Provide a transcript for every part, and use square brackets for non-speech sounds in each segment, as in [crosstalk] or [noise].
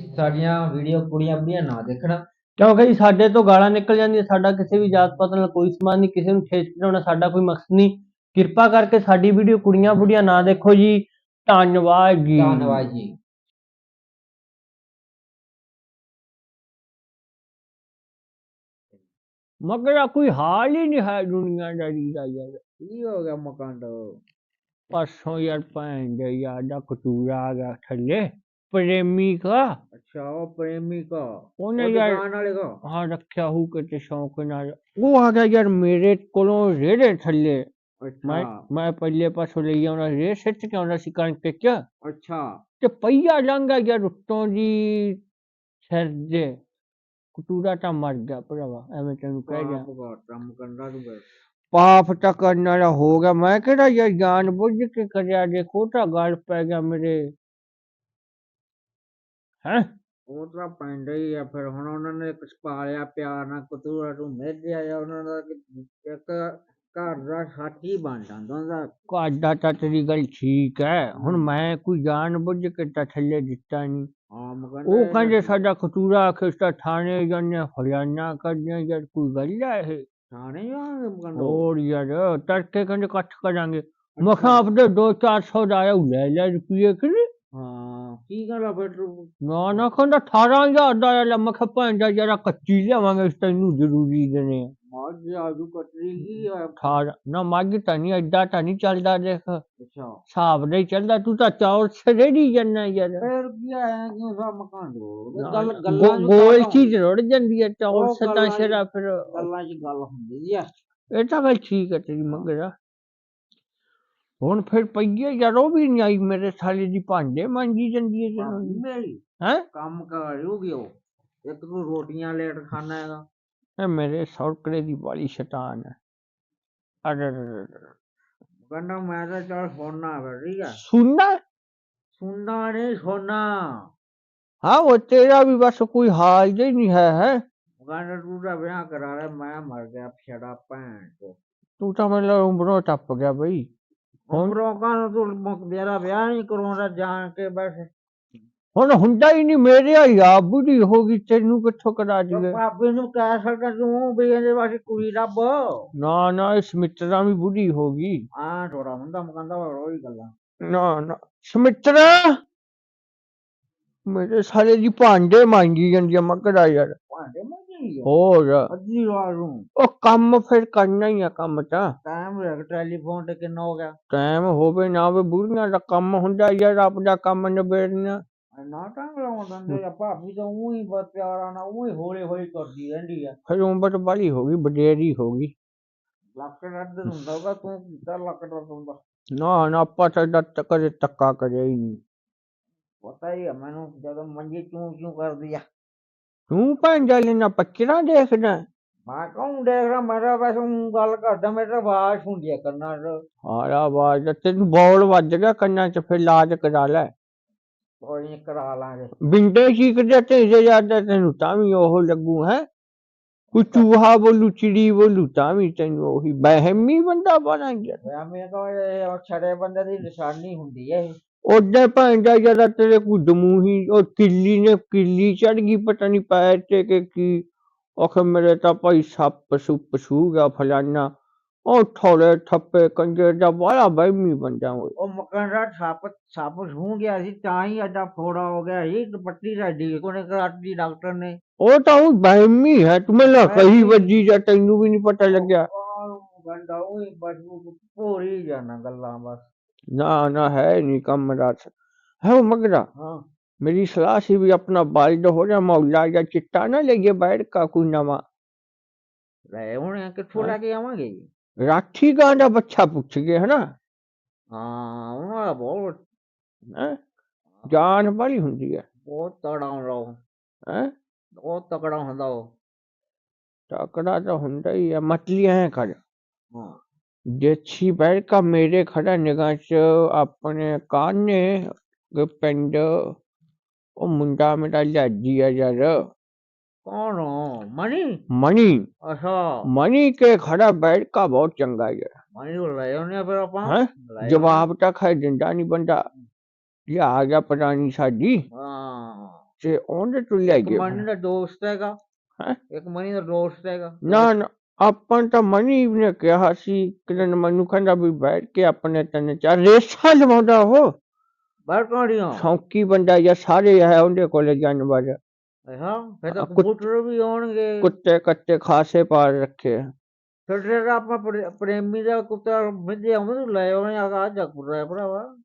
ਸਾਡੀਆਂ ਵੀਡੀਓ ਕੁੜੀਆਂ ਬੁੜੀਆਂ ਨਾ ਦੇਖਣ। ਕਿਉਂਕਿ ਜੀ ਸਾਡੇ ਤੋਂ ਗਾਲਾਂ ਨਿਕਲ ਜਾਂਦੀਆਂ ਸਾਡਾ ਕਿਸੇ ਵੀ ਜਾਤ ਪਾਤ ਨਾਲ ਕੋਈ ਸਮਾਨ ਨਹੀਂ ਕਿਸੇ ਨੂੰ ਠੇਸ ਪਹੁੰਚਾਉਣਾ ਸਾਡਾ ਕੋਈ ਮਕਸਦ ਨਹੀਂ। ਕਿਰਪਾ ਕਰਕੇ ਸਾਡੀ ਵੀਡੀਓ ਕੁੜੀਆਂ ਬੁੜੀਆਂ ਨਾ ਦੇਖੋ ਜੀ। ਧੰਨਵਾਦ ਜੀ। ਧੰਨਵਾਦ ਜੀ। ਮਗਰ ਕੋਈ ਹਾਲ ਹੀ ਨਹੀਂ ਹੈ ਦੁਨੀਆਦਾਰੀ ਦਾ ਯਾਰ। ਕੀ ਹੋ ਗਿਆ ਮਕਾਨ ਦਾ ਪਰਸੋਂ ਯਾਰ ਭੈਣ ਦੇ ਯਾਰ ਦਾ ਕਤੂਰਾ ਆ ਗਿਆ ਥੱਲੇ। ਪ੍ਰੇਮੀ ਕਾ ਅੱਛਾ ਉਹ ਪ੍ਰੇਮੀ ਕਾ ਉਹਨੇ ਉਹ ਯਾਰ ਦੁਕਾਨ ਵਾਲੇ ਕਾ ਹਾਂ ਰੱਖਿਆ ਹੂ ਕਿਤੇ ਸ਼ੌਂਕ ਨਾਲ ਉਹ ਆ ਗਿਆ ਯਾਰ ਮੇਰੇ ਕੋਲੋਂ ਰੇੜੇ ਥੱਲੇ ਮੈਂ ਅੱਛਾ ਮੈਂ ਪਹਿਲੇ ਪਾਸੋਂ ਲਈ ਆਉਣਾ ਰੇ ਸਿੱਟ ਕੇ ਆਉਣਾ ਸੀ ਕਣਕ ਚ ਅੱਛਾ ਤੇ ਪਈਆ ਲੰਘਾ ਗਿਆ ਉੱਤੋਂ ਦੀ ਸਿਰ ਦੇ ਕਤੂਰਾ ਤਾਂ ਮਰ ਗਿਆ ਭਰਾਵਾ ਐਵੇਂ ਤੈਨੂੰ ਕਹਿ ਗਿਆ ਪਾਪ ਦਾ ਕੰਮ ਕਰਨਾ ਤੂੰ ਬਸ। ਪਾਪ ਤਾਂ ਕਰਨ ਵਾਲਾ ਹੋ ਗਿਆ ਮੈਂ ਕਿਹੜਾ ਯਾਰ ਜਾਣ ਬੁੱਝ ਕੇ ਕਰਿਆ ਦੇਖੋ ਤਾਂ ਗੱਲ ਪੈ ਗਿਆ ਮੇਰੇ ਹੈਂ? ਉਹ ਤਾਂ ਪੈਂਦਾ ਹੀ ਆ ਫਿਰ ਹੁਣ ਉਹਨਾਂ ਨੇ ਕੁਛ ਪਾਲਿਆ ਪਿਆਰ ਨਾਲ ਕਤੂਰਾ ਤੂੰ ਮਿਲ ਗਿਆ ਉਹਨਾਂ ਦਾ ਕਿ ਇੱਕ ਘਰ ਦਾ ਸਾਥੀ ਬਣ ਜਾਂਦਾ ਉਹਦਾ। ਕਾਡਾ ਤਾਂ ਤੇਰੀ ਗੱਲ ਠੀਕ ਹੈ ਹੁਣ ਮੈਂ ਕੋਈ ਜਾਣ ਬੁੱਝ ਕੇ ਤਾਂ ਥੱਲੇ ਦਿੱਤਾ ਨਹੀਂ ਆਮ ਉਹ ਕਹਿੰਦੇ ਸਾਡਾ ਕਤੂਰਾ ਖਿਸਤਾ ਥਾਣੇ ਜਾਂਦੇ ਹਰਿਆਣਾ ਕਰਦੇ ਯਾਰ ਕੋਈ ਗੱਲ ਹੈ ਇਹ? ਥਾਣੇ ਮਕਾਨ ਹੋਰ ਯਾਰ ਤੜਕੇ ਕਹਿੰਦੇ ਇਕੱਠ ਕਰਾਂਗੇ। ਮੈਂ ਕਿਹਾ ਆਪਣੇ 2-400 ਦਾ ਆਇਆ ਲੈ ਲੈ ਰੁਪਏ ਕਿ ਹਾਂ। ਕੀ ਗੱਲ ਆ ਫਿਰ ਤੂੰ ਨਾ ਨਾ ਕਹਿੰਦਾ 18000 ਦਾ ਆਇਆ ਮੈਂ ਕਿਹਾ ਭੈਣ ਦਾ ਜਰਾ ਕੱਚੀ ਲਿਆਵਾਂਗੇ ਇਸ ਤੈਨੂੰ ਜ਼ਰੂਰੀ ਦੇਣੇ ਆ। ਮੱਝ ਆਜੂ ਕਟਰੀ ਕੀ ਆ? ਨਾ ਮੱਝ ਤਾਂ ਨਹੀਂ ਐਡਾ ਤਾਂ ਨਹੀਂ ਚੱਲਦਾ ਦੇਖ। ਅੱਛਾ। ਹਿਸਾਬ ਨਹੀਂ ਚੱਲਦਾ ਤੂੰ ਤਾਂ ਚੌਲ ਛੜੇੜੀ ਜਾਂਦਾ ਯਾਰ। ਫਿਰ ਕੀ ਆਇਆ ਕਿਉਂ ਸਾ ਮਕਾਨ ਦੋ ਗੱਲ ਗੱਲਾਂ ਚ ਗੋਲ ਗੱਲ ਚੀਜ਼ ਰੁੜ ਜਾਂਦੀ ਹੈ ਚੌਲ ਉਹ ਸਦਾ ਗੱਲਾਂ ਸ਼ਰਾ ਫਿਰ। ਗੱਲਾਂ 'ਚ ਗੱਲ ਹੁੰਦੀ ਆ। ਇਹ ਤਾਂ ਗੱਲ ਠੀਕ ਹੈ ਤੇਰੀ ਮਗਰ ਹੁਣ ਫਿਰ ਪਈਏ ਯਾਰ ਉਹ ਵੀ ਨਹੀਂ ਆਈ ਮੇਰੇ ਸਾਲੇ ਦੀ ਭਾਂਡੇ ਮਾਂਜੀ ਜਾਂਦੀ ਹੈ ਭਾਬੀ ਜਨਾਨੀ ਮੇਰੀ ਹੈ ਕੰਮ ਕਰ ਹੋਗੀ ਉਹ ਇੱਕ ਤੂੰ ਰੋਟੀਆਂ ਲੇਟ ਖਾਣਾ ਹੈਗਾ ਇਹ ਮੇਰੇ ਸੌਕੜੇ ਦੀ ਬਾਲੀ ਸ਼ੈਤਾਨ ਹੈ ਅਰੇ ਕਹਿੰਦਾ ਮੈਂ ਤਾਂ ਚੱਲ ਸੋਨਾ ਫਿਰ ਠੀਕ ਆ ਸੁਣਨਾ ਸੁਣਨਾ ਨਹੀਂ ਸੋਨਾ ਹਾਂ ਉਹ ਤੇਰਾ ਵੀ ਬਸ ਕੋਈ ਹਾਲ ਜਿਹਾ ਹੀ ਨਹੀਂ ਹੈ ਹੈ ਕਹਿੰਦਾ ਤੂੰ ਤਾਂ ਵਿਆਹ ਕਰਾ ਲੈ ਮੈਂ ਮਰ ਗਿਆ ਛੜਾ ਭੈਣ ਤੋਂ ਤੂੰ ਤਾਂ ਮੈਨੂੰ ਉਮਰੋਂ ਟੱਪ ਉਮਰੋਂ ਕਾਹਨੂੰ ਤੂੰ ਮੇਰਾ ਵਿਆਹ ਨਹੀਂ ਕਰਾਉਂਦਾ ਜਾਣ ਕੇ ਬਸ। ਹੁਣ ਹੁੰਦਾ ਹੀ ਨਹੀਂ ਮੇਰੇ ਆ ਬੁੱਢੀ ਹੋ ਗਈ ਤੈਨੂੰ ਕਿੱਥੋਂ ਕਰਾ ਦਈਏ? ਭਾਬੀ ਨੂੰ ਕਹਿ ਸਕਦਾ ਤੂੰ ਵੀ ਇਹਦੇ ਵਾਸਤੇ ਕੁੜੀ ਲੱਭ ਨਾ ਨਾ ਇਸ ਮਿੱਤਰਾਂ ਵੀ ਬੁੱਢੀ ਹੋ ਗਈ। ਆ ਥੋੜਾ ਹੁੰਦਾ ਮਕਾਨ ਦਾ ਉਹੀ ਗੱਲਾਂ। ਨਾ ਨਾ ਸਮਿੱਤਰਾ! ਮੇਰੇ ਸਾਲੇ ਦੀ ਭਾਂਡੇ ਮੰਗੀ ਜਾਂਦੀ ਆ ਮਕੜਾ ਯਾਰ? ਭਾਂਡੇ ਮੰਗੀ ਹੋਰ। ਅੱਧੀ ਰਾਤ ਨੂੰ। ਉਹ ਕੰਮ ਫਿਰ ਕਰਨਾ ਹੀ ਆ ਕੰਮ ਤਾਂ। ਟਾਈਮ ਲੱਗ ਟੈਲੀਫੋਨ ਤੇ ਕਿੰਨਾ ਹੋ ਗਿਆ? ਟਾਈਮ ਹੋਵੇ ਨਾ ਹੋਵੇ ਬੁੜੀਆਂ ਦਾ ਕੰਮ ਹੁੰਦਾ ਯਾਰ ਆਪਦਾ ਕੰਮ ਨਿਬੇੜਨਾ। ਨਾ ਟਾਈਮ ਲਾਉਂਦਾ ਤੇ ਆ ਭਾਬੀ ਤਾਂ ਉਹੀ ਬਸ ਪਿਆਰਾ ਨਾਲ ਉਹੀ ਹੌਲੀ ਹੌਲੀ ਕਰਦੀ ਰਹਿੰਦੀ ਆ। ਫਿਰ ਉਮਰ ਬਾਲੀ ਹੋ ਗਈ ਵਡੇਰੀ ਹੋ ਗਈ। ਲੱਕ ਡੱਡ ਹੁੰਦਾ ਹੋਗਾ ਤੂੰ ਕੀਤਾ ਲੱਕ ਡੱਡ ਹੁੰਦਾ। ਨਾ ਨਾ ਆਪਾਂ ਤ- ਕਦੇ ਤੱਕਾ ਕਰਿਆ ਹੀ ਨਹੀਂ। ਪਤਾ ਹੀ ਆ ਮੈਨੂੰ ਜਦੋਂ ਮੰਜੀ ਚੂੰ ਚੂੰ ਕਰਦੀ ਆ। ਤੂੰ ਭੈਣ ਜਾ ਲੈਣਾ ਪੱਚਰਾਂ ਦੇਖਦਾ। ਮੈਂ ਕਹੂੰ ਦੇਖ ਰਿਹਾ ਮੇਰਾ ਬਸ ਊਂ ਗੱਲ ਕਰਦਾ ਮੇਰੇ ਤਾਂ ਆਵਾਜ਼ ਹੁੰਦੀ ਆ ਕੰਨਾਂ 'ਚ। ਆਰਾ ਆਵਾਜ਼ ਤੈਨੂੰ ਬੌਲ ਵੱਜ ਗਿਆ ਕੰਨਾਂ 'ਚ ਫਿਰ ਇਲਾਜ ਕਰਾ ਲੈ। ਕੋਈ ਨੀ ਕਰਾ ਲਾਂਗੇ। ਬਿੰਡੇ ਚੀਕਦੇ ਤੇ ਜੇ ਜਾਂਦਾ ਤੈਨੂੰ ਤਾਂ ਵੀ ਉਹ ਲੱਗੂ ਹੈ? ਕੋਈ ਚੂਹਾ ਬੋਲੂ ਚਿੜੀ ਬੋਲੂ ਤਾਂ ਵੀ ਤੈਨੂੰ ਉਹੀ ਬਹਿਮੀ ਬੰਦਾ ਬਣਾ ਗਿਆ ਮੈਂ ਮੈਂ ਕਹਾਂ ਇਹ ਛੜੇ ਬੰਦੇ ਦੀ ਨਿਸ਼ਾਨੀ ਹੁੰਦੀ ਹੈ ਇਹ। ਉਹਦੇ ਭਾਂਡਾ ਜਰਾ ਤੇਰੇ ਕੋ ਦਮੂਹੀ ਉਹ ਕਿੱਲੀ ਨੇ ਕਿੱਲੀ ਚੜ ਗਈ ਪਤਾ ਨਹੀਂ ਪੈਰ ਤੇ ਕਿ ਕੀ। ਉਹ ਮੇਰੇ ਤਾਂ ਭਾਈ ਸੱਪ ਸੁੱਪ ਸੂ ਗਿਆ ਫਲਾਨਾ। ਉਹ ਥੋੜੇ ਠੱਪੇ ਕੰਜੇ ਦਾ ਬੜਾ ਬਹਿਮੀ ਬੰਦਾ ਹੋਏ ਉਹ ਮੱਕਣ ਦਾ ਸੱਪ ਸੱਪ ਸੂ ਗਿਆ ਸੀ ਤਾਂ ਹੀ ਐਡਾ ਫੋੜਾ ਹੋ ਗਿਆ ਸੀ ਤੇ ਪੱਟੀ ਸਾਡੀ ਕੋਨੇ ਕਰਾਤੀ ਡਾਕਟਰ ਨੇ। ਉਹ ਤਾਂ ਉਹ ਬਹਿਮੀ ਹੈ ਤੁਮੇ ਲਾ ਕਹੀ ਵੱਜੀ ਜਾਂ ਤੈਨੂੰ ਵੀ ਨਹੀਂ ਪਤਾ ਲੱਗਿਆ। ਗੰਡਾ ਉਹੀ ਬਜੂ ਪੂਰੀ ਜਾਣਾ ਗੱਲਾਂ ਬਸ। ਨਾ ਨਾ ਹੈ ਨਹੀਂ ਕੰਮ ਰਾਤ ਹੈ ਉਹ ਮਗਰਾ। ਹਾਂ। ਮੇਰੀ ਸਲਾਹ ਸੀ ਵੀ ਆਪਣਾ ਬਾਲਦ ਹੋ ਜਾ ਮੌਲਾ ਜਾਂ ਚਿੱਟਾ ਨਾ ਲਈਏ ਬੈਠ ਕਾ ਕੋਈ ਨਵਾਂ। ਲੈ ਹੁਣ ਕਿੱਥੋਂ ਲੈ ਕੇ ਆਵਾਂਗੇ? ਜੀ ਰਾਠੀ ਗਾਂ ਦਾ ਬੱਚਾ ਪੁੱਛ ਗਏ ਹਨਾ ਹਾਂ ਉਹਨਾਂ ਦਾ ਬਹੁਤ ਹੈਂ? ਜਾਨ ਵਾਲੀ ਹੁੰਦੀ ਹੈ ਬਹੁਤ ਤਗੜਾ ਹੁੰਦਾ ਉਹ। ਹੈ? ਬਹੁਤ ਤਗੜਾ ਹੁੰਦਾ ਉਹ। ਟਾਕੜਾ ਤਾਂ ਹੁੰਦਾ ਹੀ ਹੈ ਮਤਲੀ ਐ ਕਰ। ਹਾਂ। डेसिबल का मेरे खरं अपने काने गिप्पेंड ओ मुंडा मेरा लज्जिया जर कौन हो? मनी मणि। अच्छा। मणि के खड़ा बैठ का बहुत चंगा है मनी को ले आने फिर अपा हैं? हाँ? लाया जवाब तक है ज़िंदा नहीं बंदा। ये आ गया पता नहीं हाँ। ते ओंदे तो ले एक मनी का दोस्त हैगा। हैं? एक मनी का दोस्त हैगा। ना ना। ਆਪਾਂ ਤਾਂ ਮਨੀ ਨੇ ਕਿਹਾ ਸੀ ਕਿ ਦਿਨ ਮੈਨੂੰ ਕਹਿੰਦਾ ਵੀ ਬੈਠ ਕੇ ਆਪਣੇ ਤਿੰਨ ਚਾਰ ਰੇਸਾਂ ਲਵਾਉਂਦਾ ਉਹ। ਬਾਹਰ ਕਾੜੀਆਂ ਸ਼ੌਂਕੀ ਬੰਦਾ ਜਾਂ ਸਾਰੇ ਹੈ ਉਹਦੇ ਕੋਲੇ ਜਾਨਵਰ ਹਾਂ ਫਿਰ ਤਾਂ ਕਬੂਤਰ ਵੀ ਆਉਣਗੇ। ਕੁੱਤੇ ਕੱਤੇ ਖਾਸੇ ਪਾਲ ਰੱਖੇ। ਫਿਰ ਜਿਹੜਾ ਆਪਾਂ ਪ੍ਰੇ- ਪ੍ਰੇਮੀ ਦਾ ਕੁੱਤਾ ਮਿੱਧਿਆ ਉਹਨੂੰ ਲੈ ਆਉਣੇ ਆ ਜਾ ਕੁੱਤਾ ਭਰਾਵਾ।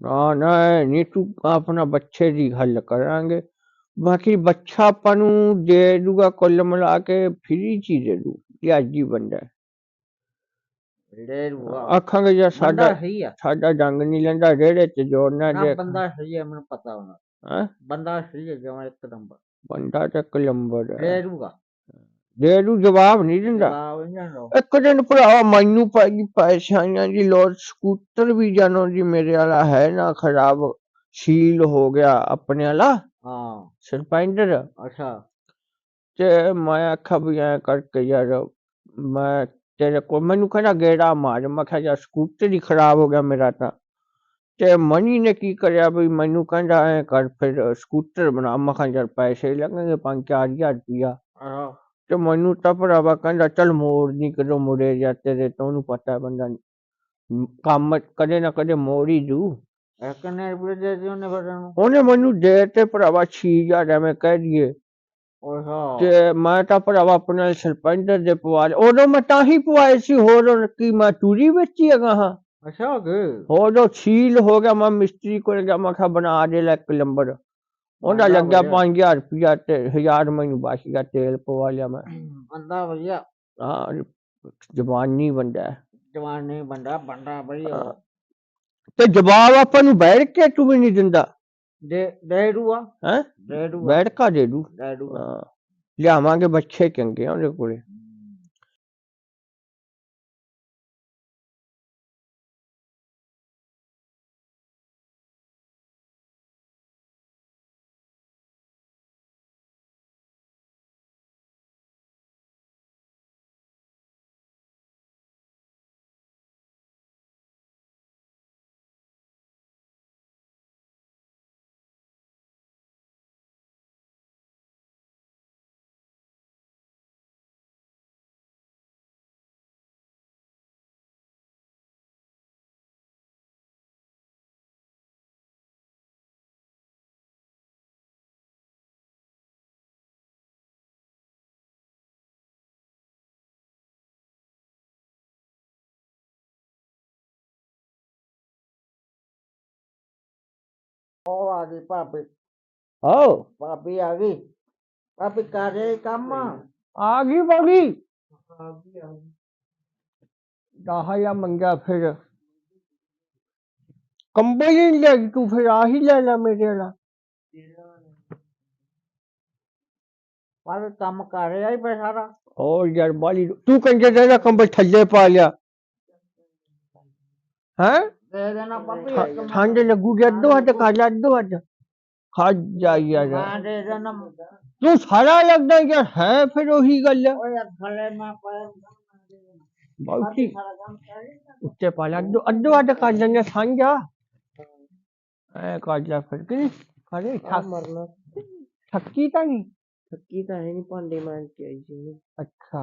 ਨਾ ਨਾ ਨਹੀਂ ਤੂੰ ਆਪਣਾ ਬੱਚੇ ਦੀ ਗੱਲ ਕਰਾਂਗੇ। ਬਾਕੀ ਬੱਚਾ ਆਪਾਂ ਨੂੰ ਦੇ ਦੂਗਾ ਕੁੱਲ ਮਿਲਾ ਕੇ ਫਰੀ ਚੀਜ਼ ਦੇ ਦੂ। ਲਿਆਜੀ ਬੰਦਾ ਹੈ। ਲੈ ਲੂਗਾ ਆਖਾਂਗੇ ਜਾਂ ਬੰਦਾ ਸਾਡਾ ਸਹੀ ਆ। ਸਾਡਾ ਡੰਗ ਨਹੀਂ ਲੈਂਦਾ ਰੇੜੇ ਚ ਜੋੜਨਾ ਨਾ ਦੇ ਬੰਦਾ ਸਹੀ ਆ ਮੈਨੂੰ ਪਤਾ ਉਹਨਾਂ ਹੈਂ? ਬੰਦਾ ਸਹੀ ਹੈ ਜਮਾ ਇੱਕ ਨੰਬਰ। ਬੰਦਾ ਤੇ ਕਲੰਬਰ ਹੈ ਲੂਗਾ ਦੇ ਦੂ ਜਵਾਬ ਨਹੀਂ ਦਿੰਦਾ। ਜਵਾਬ ਇਹਨਾਂ ਨੂੰ ਇੱਕ ਦਿਨ ਭਰਾਵਾ ਮੈਨੂੰ ਪੈ ਗਈ ਪੈਸਿਆਂ ਦੀ ਲੋੜ ਸਕੂਟਰ ਵੀ ਜਾਨੋ ਜੀ ਮੇਰੇ ਵਾਲਾ ਹੈ ਨਾ ਖਰਾਬ ਸੀਲ ਹੋ ਗਿਆ ਆਪਣੇ ਵਾਲਾ। ਹਾਂ। ਸਰਪੈਂਡਰ ਅੱਛਾ। "''Te mä kävin kaikki ja जब मैं तेरे को मैंने कहा गेड़ा मार मैं कहा यार स्कूटर ही खराब हो गया मेरा था। ते मनी ने की करे भाई मैनू कहंदा ऐ कर फिर स्कूटर बना मैं कहा यार पैसे लगेंगे पाँच चार हज़ार रुपया। हाँ। तो मैनू तब रवा कहंदा चल मोड़ नहीं करो मुड़े जा तेरे तो उन्हें पता है बंदा काम मत कदे ना कदे मोड़ ही दू। कितने रुपए दे दिए उन्हें उन्हें भरावा 6000 एवें कह दिए। ਤੇ ਮੈਂ ਤਾਂ ਭਰਾਵਾ ਆਪਣੇ ਸਰਪੰਚ ਦੇ ਪਵਾ ਲਏ ਉਦੋਂ ਮੈਂ ਤਾਂ ਹੀ ਪਵਾਏ ਸੀ ਹੋਰ ਕੀ ਮੈਂ ਟੂਰੀ ਵਿੱਚ ਹੀ ਹੈਗਾ ਹਾਂ। ਅੱਛਾ ਕਿ ਹੋਰ ਉਹ ਛੀਲ ਹੋ ਗਿਆ ਮੈਂ ਮਿਸਤਰੀ ਕੋਲ ਗਿਆ ਮੈਂ ਕਿਹਾ ਬਣਾ ਦੇ ਲੈ ਇੱਕ ਲੰਬਰ ਉਹਦਾ ਲੱਗਿਆ ਵਧੀਆ। 5000 ਰੁਪਇਆ ਤੇ 1000 ਮੈਨੂੰ ਬਚ ਗਿਆ ਤੇਲ ਪਵਾ ਲਿਆ ਮੈਂ। ਬੰਦਾ ਵਧੀਆ। ਹਾਂ ਜਵਾਨੀ ਬੰਦਾ ਹੈ। ਜਵਾਨ ਬੰਦਾ ਬੰਦਾ ਵਧੀਆ। ਤੇ ਜਵਾਬ ਆਪਾਂ ਨੂੰ ਬੈਠ ਕੇ ਤੂੰ ਵੀ ਨਹੀਂ ਦਿੰਦਾ। ਦੇ ਦੂਆ ਹੈ? ਦੂਆ ਬੈਠ ਕਾ ਦੇ ਦੂ ਦੂਆ ਹਾਂ। ਲਿਆਵਾਂਗੇ ਬੱਚੇ ਚੰਗੇ ਆ ਉਹਦੇ ਕੋਲੇ। ਉਹ ਆ ਗਈ ਭਾਬੀ। ਹੋ ਭਾਬੀ ਆ ਗਈ। ਭਾਬੀ ਕਰ ਰਹੀ ਕੰਮ? ਆ ਗਈ ਬਾਗੀ ਦਸ ਹਜ਼ਾਰ ਮੰਗਿਆ ਫਿਰ। ਕੰਬਲ ਹੀ ਨੀ ਲੈ ਗਈ ਤੂੰ ਫਿਰ ਆਹੀ ਲੈ ਲੈ ਮੇਰੇ ਵਾਲਾ। ਭਾਬੀ ਕੰਮ ਕਰ ਰਿਹਾ ਹੀ ਪੈ ਸਾਰਾ। ਹੋਰ ਯਾਰ ਬਾਲੀ ਤੂੰ ਕੰਜੇ ਦਾ ਕੰਬਲ ਥੱਲੇ ਪਾ ਲਿਆ। ਹੈ? ठंड लगूगी अड्डो हट काला अड्डो हट तू सारा लगता यार है फिर वही गल। बाउची पाला अड्डो अड्डो हट काट लेंगे सांझा ऐ काट जा फिर कि अरे ठक मरना। थक्की ता तो नहीं। थक्की ता है नहीं पांडे मान के आई जी अच्छा।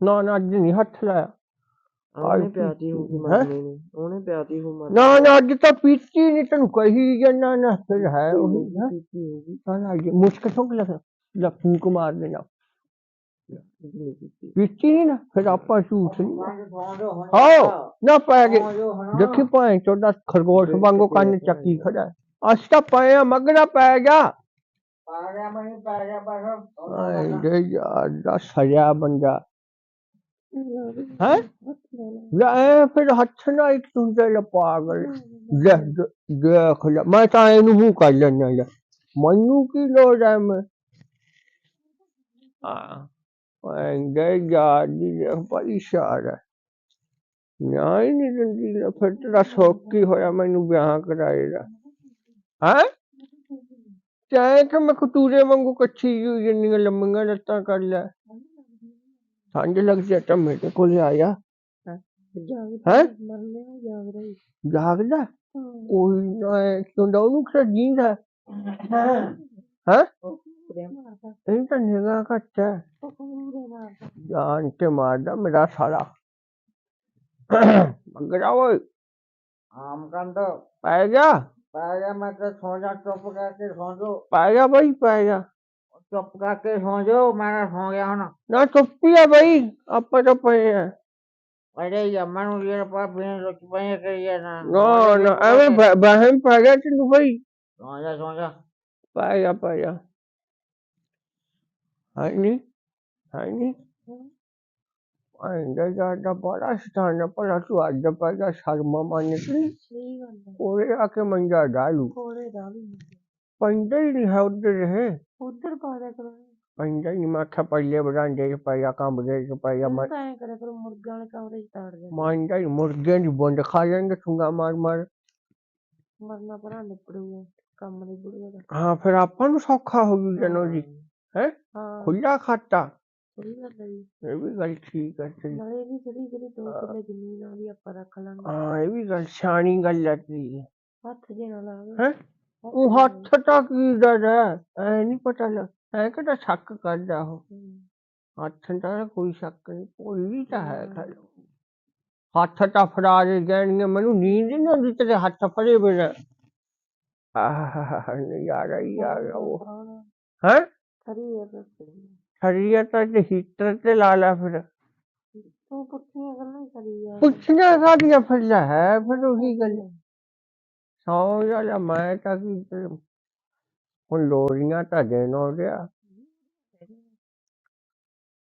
ਨਾ ਨਾ ਅੱਜ ਨਹੀਂ ਹੱਥ ਲਾਇਆ। ਉਹਨੇ ਪਿਆਤੀ ਹੈਂ? ਮਰਨੇ ਨੂੰ। ਉਹਨੇ ਪਿਆਤੀ ਹੋ ਮਰਨੇ ਨਾ ਨਾ। ਅੱਜ ਤਾਂ ਪੀਤੀ ਨਹੀਂ ਤੈਨੂੰ ਕਹੀ ਜਾਨਾ ਨਾ ਫਿਰ ਹੈ ਉਹ ਨੂੰ ਪੀਤੀ ਹੋਊਗੀ। ਨਾ ਅੱਜ ਮੁਸ਼ਕ ਤੋਂ ਲੱਗ ਲੱਗ ਫੂਕ ਮਾਰ ਦੇਣਾ। ਪੀਤੀ ਨਹੀਂ ਨਾ ਫਿਰ ਆਪਾਂ ਝੂਠ ਨਹੀਂ ਹਾਂ ਆਓ ਨਾ ਪੈ ਗਏ। ਦੇਖੀ ਭਾਵੇਂ ਚੋਦਾ ਖਰਗੋਸ਼ ਵਾਂਗੂ ਕੰਨ ਚੱਕੀ ਖੜਾ। ਅੱਜ ਤਾਂ ਪਿਆ ਮਗਰਾ ਪੈ ਗਿਆ ਪਾ ਗਿਆ ਮੈਂ ਪਾ ਗਿਆ ਬਸ। ਆਏ ਦੇ ਯਾਰ ਦਾ ਸਜਾ ਬੰਦਾ। ਹੈ? ਲੈ ਫਿਰ ਹੱਥ ਨਾਲ ਇੱਕ ਦੂਜੇ ਨਾਲ ਪਾਗਲ। ਲੈ ਦੇਖ ਲੈ ਮੈਂ ਤਾਂ ਇਹਨੂੰ ਮੂੰਹ ਕਰ ਲੈਣਾ ਲੈ। ਮੈਨੂੰ ਕੀ ਲੋੜ ਹੈ ਮੈਂ? ਆ ਅੰਦੇ ਯਾਰ ਦੀ ਦੇਖ ਬੜੀ ਸ਼ਾਰ ਹੈ। ਨਿਆਂ ਹੀ ਨਹੀਂ ਦਿੰਦੀ ਲੈ ਫਿਰ ਤੇਰਾ ਸ਼ੌਕ ਕੀ ਹੋਇਆ ਮੈਨੂੰ ਵਿਆਹ ਕਰਾਏ ਦਾ? ਹੈ? ਚਾਹੇ ਕਿ ਮੈਂ ਕਤੂਰੇ ਵਾਂਗੂ ਕੱਚੀ ਜਿੰਨੀਆਂ ਲੰਮੀਆਂ ਲੱਤਾਂ ਕਰ ਲੈ। ਠੰਡ ਲੱਗ ਜਾ ਤਾਂ ਮੇਰੇ ਕੋਲ ਆਇਆ। ਹੈਂ? ਜਾਗਦਾ ਕੋਈ ਨਾ ਹੈ, ਕਿਉਂ ਦਾ ਉਹਨੂੰ ਕਿਹੜਾ ਜੀਂਦ? ਹੈ। ਹੈ? ਇਹ ਤਾਂ ਨਿਗਾਹ ਘੱਟ ਹੈ ਜਾਨ ਕੇ ਮਾਰਦਾ ਮੇਰਾ ਸਾਲਾ। ਮਗਰਾ ਓਏ। ਆਮ ਕੰਦ ਪੈ ਗਿਆ? ਪੈ ਜਾ ਮੈਂ ਤੇ ਸੌ ਜਾ ਚੁੱਪ ਕਰਕੇ ਸੌ ਜੋ ਪੈ ਗਿਆ ਬਈ ਪੈ ਗਿਆ। चुप करके सो जाओ मैं सो गया ना। ना चुप्पी है भाई आप चुप है। अरे यमन पर बिन रुक पाए ना नो नो बहन भाई। सो जा सो जा। पाया पाया हाय हाय बड़ा स्थान शर्मा आके मंजा डालू। डालू ਮੰਨ ਕੇ ਸਹੀ ਗੱਲ ਹੈ ਉਹਦੇ ਆ ਕੇ ਮੰਜਾ ਡਾਲੂ ਕੋਲੇ ਡਾਲੀ ਪੈਂਦਾ ਹੀ ਨਹੀਂ ਹੈ ਉੱਧਰ ਰਹੇ ਉਧਰ ਪਾ ਦਿਆ ਕਰੋ ਪੈਂਦਾ ਹੀ ਨਹੀਂ ਮੈਂ ਆਖਿਆ ਪਹਿਲੇ ਬਰਾਂਡੇ 'ਚ ਪਿਆ ਕਮਰੇ 'ਚ ਪਿਆ ਮੈਂ ਤਾਂ ਐ ਕਰਿਆ ਕਰੋ ਮੁਰਗਾਂ ਵਾਲੇ ਕਮਰੇ 'ਚ ਤਾੜ ਦਿਆ ਮੰਨਦਾ ਹੀ ਮੁਰਗਿਆਂ ਦੀ ਬੁੰਡ ਖਾ ਜਾਣਗੇ ਠੁੰਗਾ ਮਾਰ ਮਾਰ ਮਰਨਾ ਭਰਾ ਨਿਪੜੂਗਾ ਕੰਮ ਨਹੀਂ ਬੁੜੂਗਾ ਦਾ। ਹਾਂ ਫਿਰ ਆਪਾਂ ਨੂੰ ਸੌਖਾ ਹੋ ਜੂ ਜਨੋ ਜੀ ਹੈ ਹਾਂ ਖੁੱਲਾ ਖਾਤਾ ਸਹੀ ਗੱਲ ਹੈ ਜੀ ਇਹ ਵੀ ਗੱਲ ਠੀਕ ਹੈ ਤੇਰੀ ਨਾਲੇ ਵੀ ਜਿਹੜੀ ਜਿਹੜੀ ਦੋ ਕਿੱਲੇ ਜ਼ਮੀਨ ਆ ਵੀ ਆਪਾਂ ਰੱਖ ਲਾਂਗੇ ਹਾਂ ਇਹ ਵੀ ਗੱਲ ਸਿਆਣੀ ਗੱਲ ਹੈ ਤੇਰੀ ਹੱਥ ਜੇ ਨਾ ਲਾਵੇ ਹੈ ਉਹ ਹੱਥ ਤਾਂ ਕੀ ਦਾ ਐ ਨਹੀਂ ਪਤਾ ਲੱਗ ਐ ਕਿਹੜਾ ਸ਼ੱਕ ਕਰਦਾ ਉਹ। ਹੱਥ ਦਾ ਕੋਈ ਸ਼ੱਕ ਨਹੀਂ ਕੋਈ ਤਾਂ ਹੈ ਗੱਲ ਹੱਥ ਤਾਂ ਫੜਾ ਦੇ ਗਹਿਣੀਆਂ ਮੈਨੂੰ ਨੀਂਦ ਨਹੀਂ ਆਉਂਦੀ ਤੇਰੇ ਹੱਥ ਫੜੇ ਬਿਨਾ। ਆਹ ਨਜ਼ਾਰਾ ਹੀ ਆ ਗਿਆ ਉਹ। ਹੈ। ਖਰੀ ਹੈ। ਬਸ ਹਰੀਆ ਤਾਂ ਤੇ ਹੀਟਰ ਤੇ ਲਾ ਲਾ ਫਿਰ। ਤੂੰ ਪੁੱਠੀਆਂ ਗੱਲਾਂ ਕਰੀ ਜਾ ਪੁੱਛਣਾ ਕਾਹਦੀਆਂ ਫਿਰ ਹੈ ਫਿਰ ਉਹੀ ਗੱਲ। ਸੌ ਜਾ ਮੈਂ ਤਾਂ ਕੀ ਕਰਾਂ। ਹੁਣ ਲੋਰੀਆਂ ਤਾਂ ਦੇਣ ਹੋ ਰਿਹਾ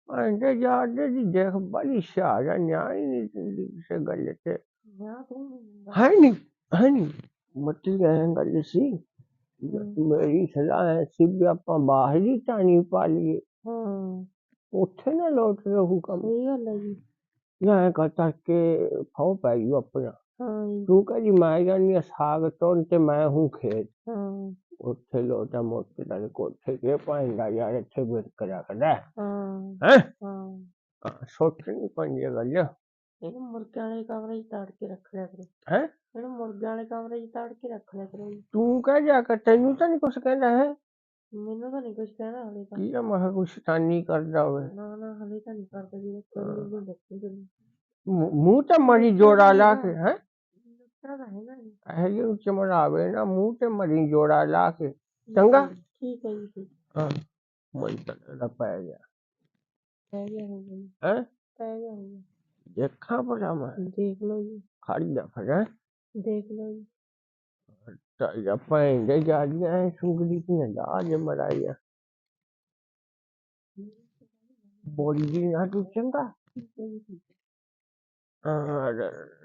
ਅੰਦੇ ਜਾਂਦੇ ਦੀ ਦੇਖ ਬੜੀ ਸ਼ਾਰਾ ਨਿਆਂ ਹੀ ਨਹੀਂ ਦਿੰਦੀ ਕਿਸੇ ਗੱਲ ਤੇ। ਤੂੰ ਹੈ ਨਹੀਂ ਹੈ ਨਹੀਂ ਮਤਲਬ ਇਹ ਗੱਲ ਸੀ। ਮੇਰੀ ਸਲਾਹ ਹੈ ਸੀ ਵੀ ਆਪਾਂ ਬਾਹਰ ਹੀ ਟਾਣੀ ਪਾ ਲਈਏ। ਹਾਂ ਉੱਥੇ ਨਾ ਲੋਟ ਰਹੂ ਕੰਮ। ਸਹੀ ਗੱਲ ਹੈ ਜੀ। ਜਾਂ ਕਰ ਕੇ ਫਾਉ ਪੈ ਜੂ ਆਪਣਾ। ਜੀ ਤੂੰ ਕਹਿੰਦੀ ਮੈਂ ਜਾਨੀ ਆ ਸਾਗ ਤੇ ਮੈਂ ਹੂੰ ਖੇਤ ਹਾਂ। ਉੱਥੇ ਲੋਟਾ ਮੋਟੇ ਨਾਲ ਕੋਠੇ ਕੇ ਪਾਏਗਾ ਯਾਰ ਇੱਥੇ ਬਿਰ ਕਰਿਆ ਕਰਦਾ ਹਾਂ? ਹੈ। ਹਾਂ ਸੋਚਣੀ ਪੈਂਦੀ ਹੈ ਗੱਲ। ਇਹਨੂੰ ਮੁਰਗਿਆਂ ਵਾਲੇ ਕਮਰੇ 'ਚ ਤਾੜ ਕੇ ਰੱਖ ਲਿਆ ਕਰੋ। ਹੈ? ਇਹਨੂੰ ਮੁਰਗਿਆਂ ਵਾਲੇ ਕਮਰੇ 'ਚ ਤਾੜ ਕੇ ਰੱਖ ਲਿਆ ਕਰੋ ਜੀ। ਤੂੰ ਕਹਿ ਜਾ ਕਰ ਤੈਨੂੰ ਤਾਂ ਨਹੀਂ ਕੁਛ ਕਹਿੰਦਾ ਹੈ। ਮੈਨੂੰ ਤਾਂ ਨਹੀਂ ਕੁਝ ਕਹਿਣਾ ਹਲੇ ਤਾਂ। ਕੀ ਆ ਮੈਂ ਕਿਹਾ ਕੁਛ ਸ਼ੈਤਾਨੀ ਕਰਦਾ ਹੋਵੇ ਨਾ ਨਾ ਹਲੇ ਤਾਂ ਨਹੀਂ ਕਰਦਾ ਜੀ ਕੋਈ ਨਹੀਂ ਦੱਸੂ ਤੈਨੂੰ ਮੂੰਹ ਮੂੰਹ ਤੇ ਮਰੀ ਜੋੜਾ ਲਾ ਕੇ ਹੈ? ਹੈਗਾ ਜੀ ਇਹ ਜਿਹੇ ਉੱਚ ਮਰਾਵੇ ਨਾ ਮੂੰਹ ਤੇ ਮਰੀ ਜੋੜਾ ਲਾ ਕੇ ਚੰਗਾ ਠੀਕ ਹੈ ਜੀ ਠੀਕ ਹਾਂ ਮਨ ਤਾਂ ਪੈ ਗਿਆ ਪੈ ਗਿਆ ਹੋ ਜੀ ਹੈ ਪੈ ਗਿਆ ਹੋ ਜੀ ਦੇਖਾਂ ਭਲਾ ਮੈਂ ਦੇਖ ਲਓ ਜੀ ਖੜ ਜਾ ਫਿਰ ਹੈਂ। ਦੇਖ ਲਓ ਜੀ ਚੱਲ ਆਪਾਂ ਇਹਦੇ ਜਾਦੀਆਂ ਸੁਗਦੀ ਕੀ ਨਾ ਜੇ ਮਰਾਇਆ ਬੋਲੀ ਨਾ ਤੂੰ ਚੰਗਾ ਠੀਕ ਹੈ ਜੀ ਠੀਕ ਹਾਂ ਪਰ ਯਾਰ ਦੇ ਰੱਖਣਾ ਆ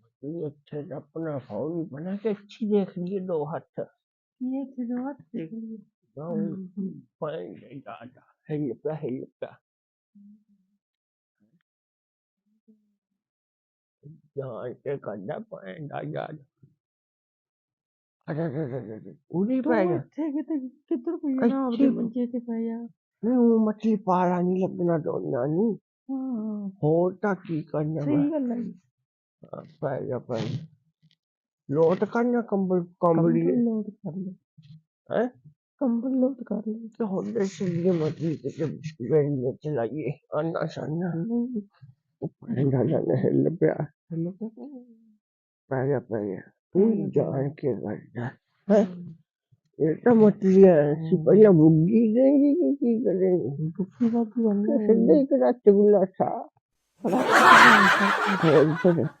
ये अपना फ़ोन बना के अच्छी देख लिए दो हाथ। ये दो हाथ देख लिए। मछली पारा नहीं लगना दो नानी। होता की करना सही apa ya apa लोड करना कंबल कंबल लोड कर ले। हैं? कंबल लोड कर ले। तो होंडा से ये मत लीजिए वेन में चलाइए। अन्ना शान्या ऊपर जाना है लब्या पैर या पैर या तू जान के घर जा। है? हम्म। ये तो मत लिया ऐसी हम्म। पहले बुग्गी देंगे कि की करेंगे? बुग्गी बाबू अंदर से देख रहा चुगला था [laughs]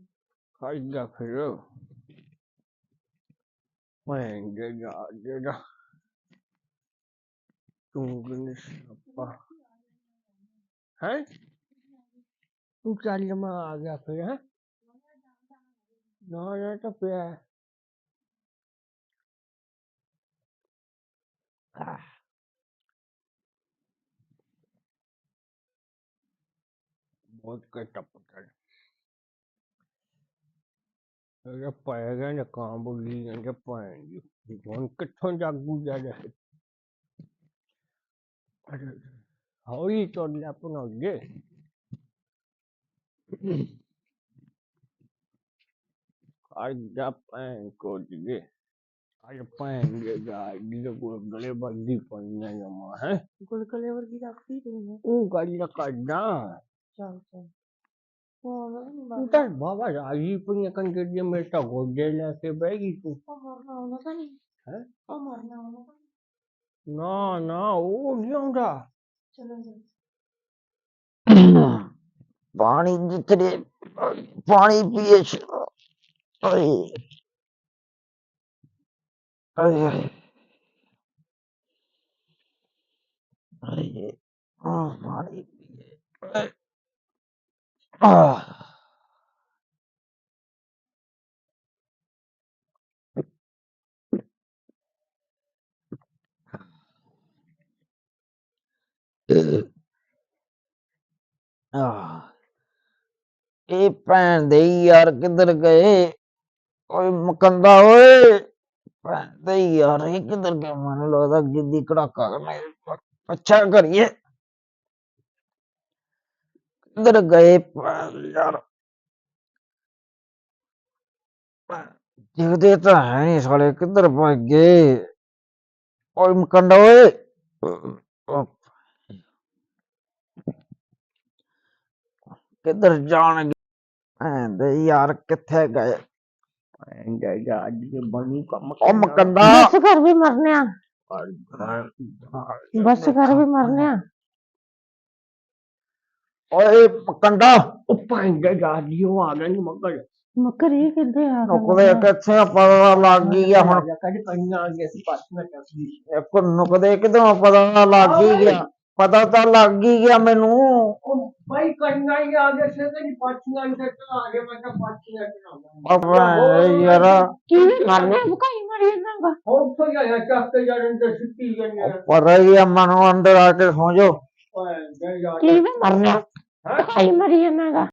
Hayda Peru. Man, did I, did I? Tunggulis Who है तू चालिए में आ गया फिर No, I got up here. Ah. हाँ बहुत up कर ਪਤਾ ਇਹ ਪਾਏਗਾ ਨਾ ਕਾਂ ਬੋਲੀ ਜਾਂਦੇ ਭੈਣ ਜੀ ਹੁਣ ਕਿੱਥੋਂ ਜਾਗੂ ਜਾ ਜਾ ਅਰੇ ਹੌਲੀ ਤੋਂ ਆਪਣਾ ਅੱਗੇ ਅੱਜ ਦਾ ਭੈਣ ਕੋ ਜੀ ਅੱਜ ਭੈਣ ਦੇ ਗਾੜੀ ਦੇ ਕੋਲ ਗਲੇ ਬੰਦੀ ਪਈਆਂ ਜਮਾ ਹੈ ਗੁਲਗੁਲੇ ਵਰਗੀ ਰੱਖਦੀ ਤੂੰ ਉਹ ਗੱਲ ਕਰਦਾ ਚੱਲ ਚੱਲ Utar baba Raji punya kan kerja mereka gordelnya sebaik itu. No, no, oh नहीं होगा पानी जितने पानी पिए अरे अरे अरे पानी पिए Ah. भैन दे यार, किधर गए? ओए मकंदा, ओए। भैन दे यार किधर गए मन लगता गिदी कड़ाका। करने अच्छा करिए। अंदर गए यार। देखते तो है नहीं साले किधर गए। और मुकंडा किधर जाने गए? यार कितने गए? बस बस कर भी मरने ਗਏ ਓਏ ਮਕੰਦਾ ਓਏ ਉਹ ਯਾਰ ਗਏ ਬਣੀ ਕੰਮ ਉਹ ਆ ਨੀ ਮਗਰ ਮੱਕਰ ਇਹ ਕਿੱਥੇ ਆ ਨੁਕਦੇ ਕਿੱਥੇ ਪਤਾ ਲੱਗ ਗਈ ਆ ਹੁਣ। ਕਦੇ ਕੰਨਾਂ ਆ ਗਿਆ ਸੀ ਪਾਸਣਾ ਟੱਕੀ ਇੱਕ ਨੁਕਦੇ ਕਿਦੋਂ ਪਤਾ ਲੱਗ ਹੀ ਗਿਆ ਪਤਾ ਤਾਂ ਲੱਗ ਹੀ ਗਿਆ ਮੈਨੂੰ। ਉਹ ਭਾਈ ਕੰਨਾਂ ਹੀ ਆ ਗਿਆ ਸੀ ਤੇ ਪਾਛੀਆਂ ਤੇ ਆ ਗਿਆ ਮੈਂ ਤਾਂ ਪਾਛੀਆਂ ਚਲਾਉਂਦਾ ਦੇ ਯਾਰ। ਕਿਵੇਂ ਮਰਨੇ ਆ ਭੁਕਾਈ ਮਰੀ ਜਾਂਦਾਗਾ ਹੋਰ ਤੋਂ ਆਇਆ ਚੱਕ ਤੇ ਜਾਣ ਤੇ ਸਿੱਟੀ ਜਾਂਦੇ ਆ। ਪਤਾ ਹੀ ਆ ਮਨੂੰ ਅੰਦਰ ਆ ਕੇ ਸੌਂ ਜਾਓ। ਭੈਣ ਦਾ ਜਾ ਕਿਵੇਂ ਮਰਨੇ? Ay, María Naga.